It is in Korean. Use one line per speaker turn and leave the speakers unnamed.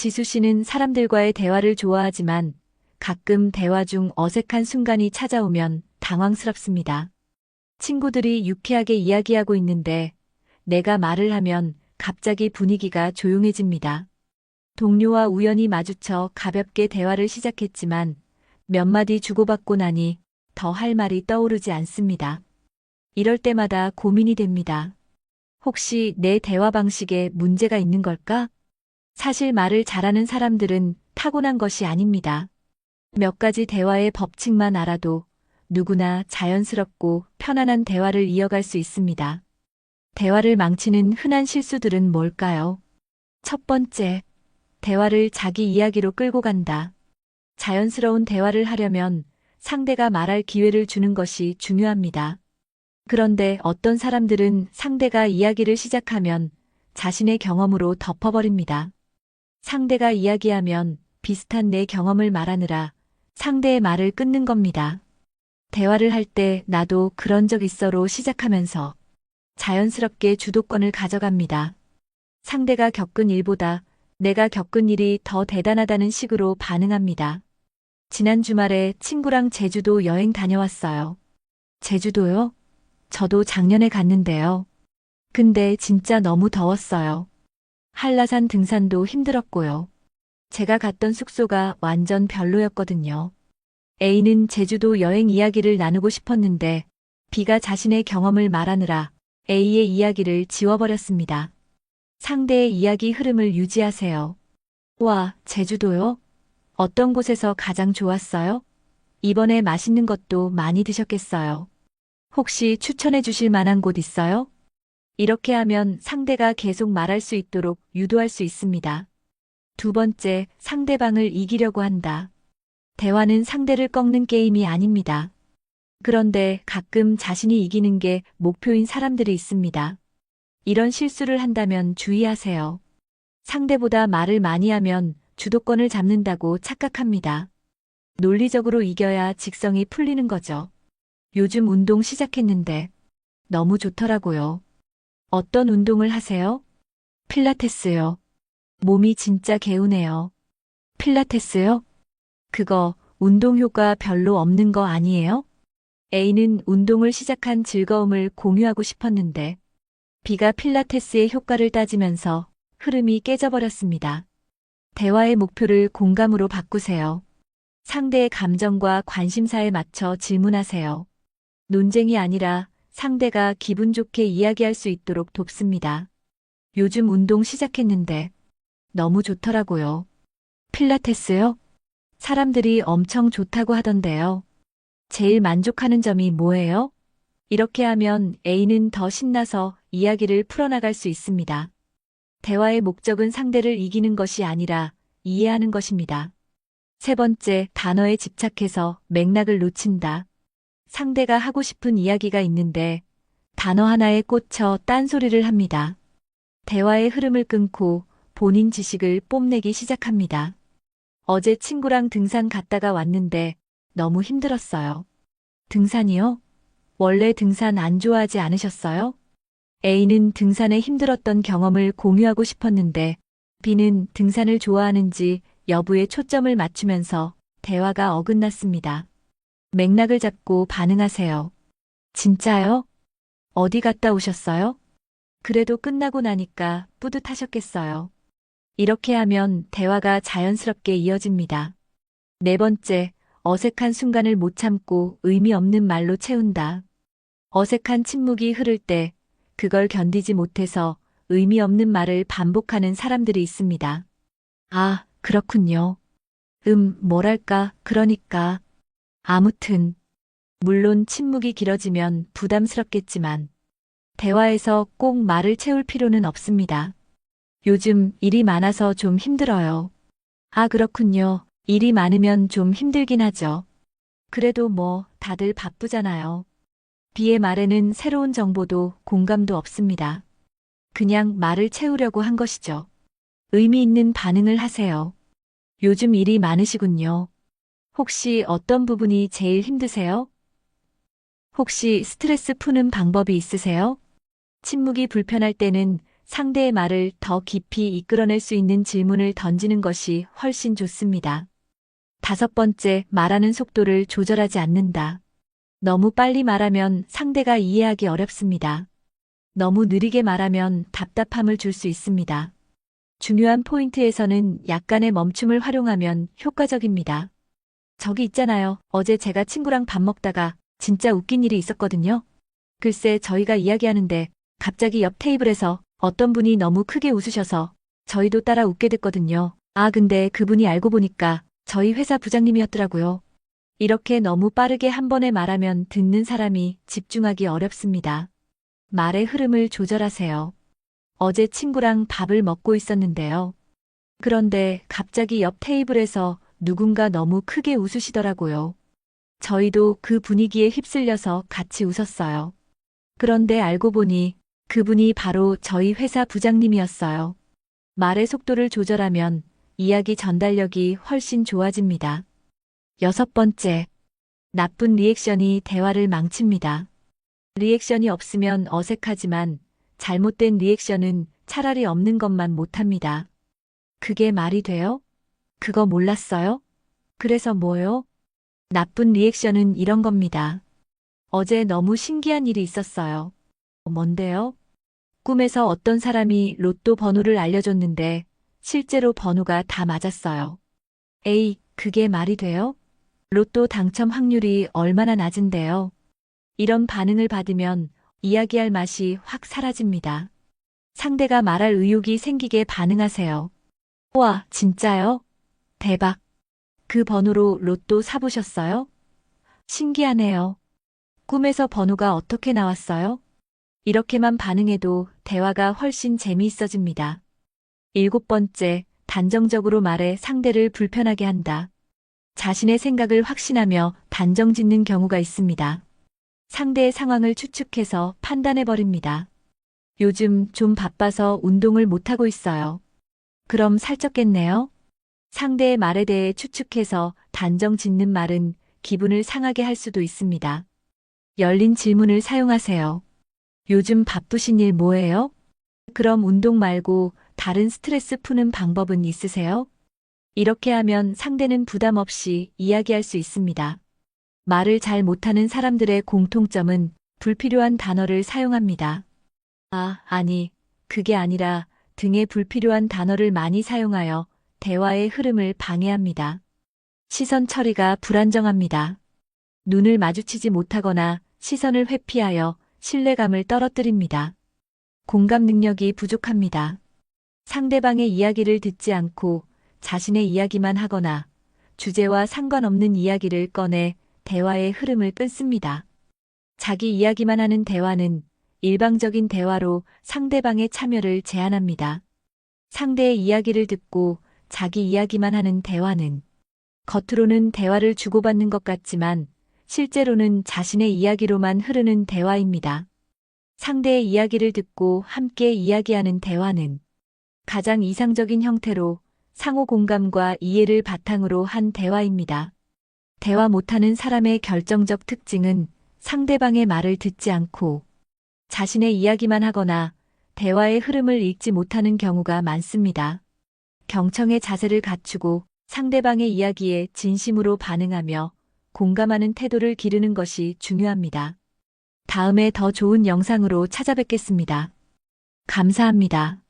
지수 씨는 사람들과의 대화를 좋아하지만 가끔 대화 중 어색한 순간이 찾아오면 당황스럽습니다. 친구들이 유쾌하게 이야기하고 있는데 내가 말을 하면 갑자기 분위기가 조용해집니다. 동료와 우연히 마주쳐 가볍게 대화를 시작했지만 몇 마디 주고받고 나니 더 할 말이 떠오르지 않습니다. 이럴 때마다 고민이 됩니다. 혹시 내 대화 방식에 문제가 있는 걸까? 사실 말을 잘하는 사람들은 타고난 것이 아닙니다. 몇 가지 대화의 법칙만 알아도 누구나 자연스럽고 편안한 대화를 이어갈 수 있습니다. 대화를 망치는 흔한 실수들은 뭘까요? 첫 번째, 대화를 자기 이야기로 끌고 간다. 자연스러운 대화를 하려면 상대가 말할 기회를 주는 것이 중요합니다. 그런데 어떤 사람들은 상대가 이야기를 시작하면 자신의 경험으로 덮어버립니다. 상대가 이야기하면 비슷한 내 경험을 말하느라 상대의 말을 끊는 겁니다. 대화를 할 때 나도 그런 적 있어로 시작하면서 자연스럽게 주도권을 가져갑니다. 상대가 겪은 일보다 내가 겪은 일이 더 대단하다는 식으로 반응합니다. 지난 주말에 친구랑 제주도 여행 다녀왔어요. 제주도요? 저도 작년에 갔는데요. 근데 진짜 너무 더웠어요. 한라산 등산도 힘들었고요. 제가 갔던 숙소가 완전 별로였거든요. A는 제주도 여행 이야기를 나누고 싶었는데 B가 자신의 경험을 말하느라 A의 이야기를 지워버렸습니다. 상대의 이야기 흐름을 유지하세요. 와, 제주도요? 어떤 곳에서 가장 좋았어요? 이번에 맛있는 것도 많이 드셨겠어요. 혹시 추천해 주실 만한 곳 있어요? 이렇게 하면 상대가 계속 말할 수 있도록 유도할 수 있습니다. 두 번째, 상대방을 이기려고 한다. 대화는 상대를 꺾는 게임이 아닙니다. 그런데 가끔 자신이 이기는 게 목표인 사람들이 있습니다. 이런 실수를 한다면 주의하세요. 상대보다 말을 많이 하면 주도권을 잡는다고 착각합니다. 논리적으로 이겨야 직성이 풀리는 거죠. 요즘 운동 시작했는데 너무 좋더라고요. 어떤 운동을 하세요? 필라테스요. 몸이 진짜 개운해요. 필라테스요? 그거 운동 효과 별로 없는 거 아니에요? A는 운동을 시작한 즐거움을 공유하고 싶었는데 B가 필라테스의 효과를 따지면서 흐름이 깨져버렸습니다. 대화의 목표를 공감으로 바꾸세요. 상대의 감정과 관심사에 맞춰 질문하세요. 논쟁이 아니라 상대가 기분 좋게 이야기할 수 있도록 돕습니다. 요즘 운동 시작했는데 너무 좋더라고요. 필라테스요? 사람들이 엄청 좋다고 하던데요. 제일 만족하는 점이 뭐예요? 이렇게 하면 A는 더 신나서 이야기를 풀어나갈 수 있습니다. 대화의 목적은 상대를 이기는 것이 아니라 이해하는 것입니다. 세 번째, 단어에 집착해서 맥락을 놓친다. 상대가 하고 싶은 이야기가 있는데 단어 하나에 꽂혀 딴소리를 합니다. 대화의 흐름을 끊고 본인 지식을 뽐내기 시작합니다. 어제 친구랑 등산 갔다가 왔는데 너무 힘들었어요. 등산이요? 원래 등산 안 좋아하지 않으셨어요? A는 등산에 힘들었던 경험을 공유하고 싶었는데 B는 등산을 좋아하는지 여부에 초점을 맞추면서 대화가 어긋났습니다. 맥락을 잡고 반응하세요. 진짜요? 어디 갔다 오셨어요? 그래도 끝나고 나니까 뿌듯하셨겠어요. 이렇게 하면 대화가 자연스럽게 이어집니다. 네 번째, 어색한 순간을 못 참고 의미 없는 말로 채운다. 어색한 침묵이 흐를 때 그걸 견디지 못해서 의미 없는 말을 반복하는 사람들이 있습니다. 아, 그렇군요. 음, 뭐랄까, 그러니까. 아무튼, 물론 침묵이 길어지면 부담스럽겠지만, 대화에서 꼭 말을 채울 필요는 없습니다. 요즘 일이 많아서 좀 힘들어요. 아, 그렇군요. 일이 많으면 좀 힘들긴 하죠. 그래도 뭐, 다들 바쁘잖아요. 비의 말에는 새로운 정보도 공감도 없습니다. 그냥 말을 채우려고 한 것이죠. 의미 있는 반응을 하세요. 요즘 일이 많으시군요. 혹시 어떤 부분이 제일 힘드세요? 혹시 스트레스 푸는 방법이 있으세요? 침묵이 불편할 때는 상대의 말을 더 깊이 이끌어낼 수 있는 질문을 던지는 것이 훨씬 좋습니다. 다섯 번째, 말하는 속도를 조절하지 않는다. 너무 빨리 말하면 상대가 이해하기 어렵습니다. 너무 느리게 말하면 답답함을 줄 수 있습니다. 중요한 포인트에서는 약간의 멈춤을 활용하면 효과적입니다. 저기 있잖아요. 어제 제가 친구랑 밥 먹다가 진짜 웃긴 일이 있었거든요. 글쎄 저희가 이야기하는데 갑자기 옆 테이블에서 어떤 분이 너무 크게 웃으셔서 저희도 따라 웃게 됐거든요. 아 근데 그분이 알고 보니까 저희 회사 부장님이었더라고요. 이렇게 너무 빠르게 한 번에 말하면 듣는 사람이 집중하기 어렵습니다. 말의 흐름을 조절하세요. 어제 친구랑 밥을 먹고 있었는데요. 그런데 갑자기 옆 테이블에서 누군가 너무 크게 웃으시더라고요. 저희도 그 분위기에 휩쓸려서 같이 웃었어요. 그런데 알고 보니 그분이 바로 저희 회사 부장님이었어요. 말의 속도를 조절하면 이야기 전달력이 훨씬 좋아집니다. 여섯 번째, 나쁜 리액션이 대화를 망칩니다. 리액션이 없으면 어색하지만 잘못된 리액션은 차라리 없는 것만 못합니다. 그게 말이 돼요? 그거 몰랐어요? 그래서 뭐요? 나쁜 리액션은 이런 겁니다. 어제 너무 신기한 일이 있었어요. 뭔데요? 꿈에서 어떤 사람이 로또 번호를 알려줬는데 실제로 번호가 다 맞았어요. 에이, 그게 말이 돼요? 로또 당첨 확률이 얼마나 낮은데요? 이런 반응을 받으면 이야기할 맛이 확 사라집니다. 상대가 말할 의욕이 생기게 반응하세요. 와, 진짜요? 대박. 그 번호로 로또 사보셨어요? 신기하네요. 꿈에서 번호가 어떻게 나왔어요? 이렇게만 반응해도 대화가 훨씬 재미있어집니다. 일곱 번째, 단정적으로 말해 상대를 불편하게 한다. 자신의 생각을 확신하며 단정 짓는 경우가 있습니다. 상대의 상황을 추측해서 판단해버립니다. 요즘 좀 바빠서 운동을 못하고 있어요. 그럼 살쪘겠네요? 상대의 말에 대해 추측해서 단정 짓는 말은 기분을 상하게 할 수도 있습니다. 열린 질문을 사용하세요. 요즘 바쁘신 일 뭐예요? 그럼 운동 말고 다른 스트레스 푸는 방법은 있으세요? 이렇게 하면 상대는 부담 없이 이야기할 수 있습니다. 말을 잘 못하는 사람들의 공통점은 불필요한 단어를 사용합니다. 아, 아니, 그게 아니라 등에 불필요한 단어를 많이 사용하여 대화의 흐름을 방해합니다. 시선 처리가 불안정합니다. 눈을 마주치지 못하거나 시선을 회피하여 신뢰감을 떨어뜨립니다. 공감 능력이 부족합니다. 상대방의 이야기를 듣지 않고 자신의 이야기만 하거나 주제와 상관없는 이야기를 꺼내 대화의 흐름을 끊습니다. 자기 이야기만 하는 대화는 일방적인 대화로 상대방의 참여를 제한합니다. 상대의 이야기를 듣고 자기 이야기만 하는 대화는 겉으로는 대화를 주고받는 것 같지만 실제로는 자신의 이야기로만 흐르는 대화입니다. 상대의 이야기를 듣고 함께 이야기하는 대화는 가장 이상적인 형태로 상호 공감과 이해를 바탕으로 한 대화입니다. 대화 못하는 사람의 결정적 특징은 상대방의 말을 듣지 않고 자신의 이야기만 하거나 대화의 흐름을 읽지 못하는 경우가 많습니다. 경청의 자세를 갖추고 상대방의 이야기에 진심으로 반응하며 공감하는 태도를 기르는 것이 중요합니다. 다음에 더 좋은 영상으로 찾아뵙겠습니다. 감사합니다.